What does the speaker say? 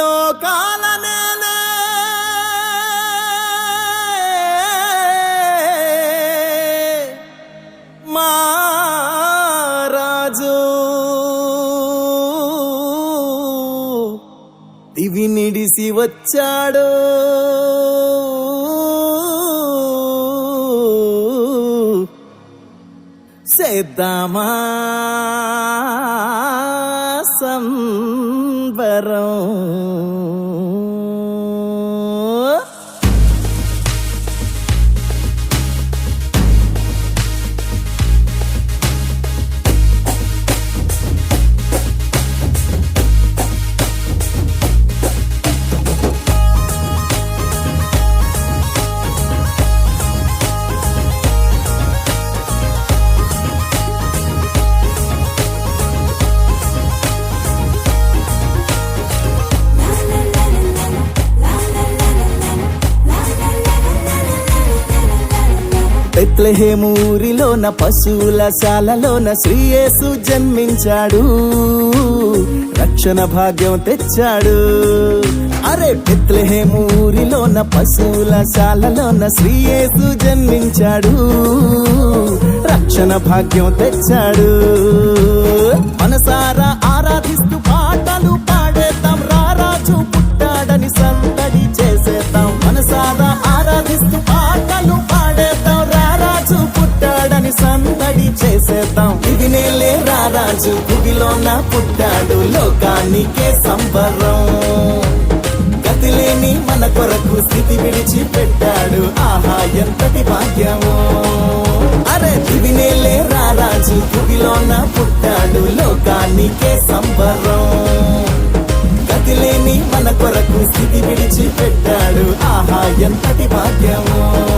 లోకాలనే. మారాజు దివి నిడిసి వచ్చాడు. సేద్దామా సంబరం బెత్లెహేము ఊరిలోన పశువుల శాలలోన శ్రీయేసు జన్మించాడు. రక్షణ భాగ్యం తెచ్చాడు. అరే బెత్లెహేము ఊరిలోన పశువుల శాలలోన శ్రీయేసు జన్మించాడు. రక్షణ భాగ్యం తెచ్చాడు. మనసారా రాజు గుడిలోన పుట్టాడు లోకానికే సంబరం. గతిలేని మన కొరకు స్థితి విడిచి పెట్టాడు ఆహా ఎంతటి భాగ్యమో. అరే దివినేలే రారాజు గుడిలోన పుట్టాడు లోకానికే సంబరం. గతిలేని మన కొరకు స్థితి విడిచి పెట్టాడు ఆహా ఎంతటి భాగ్యమో.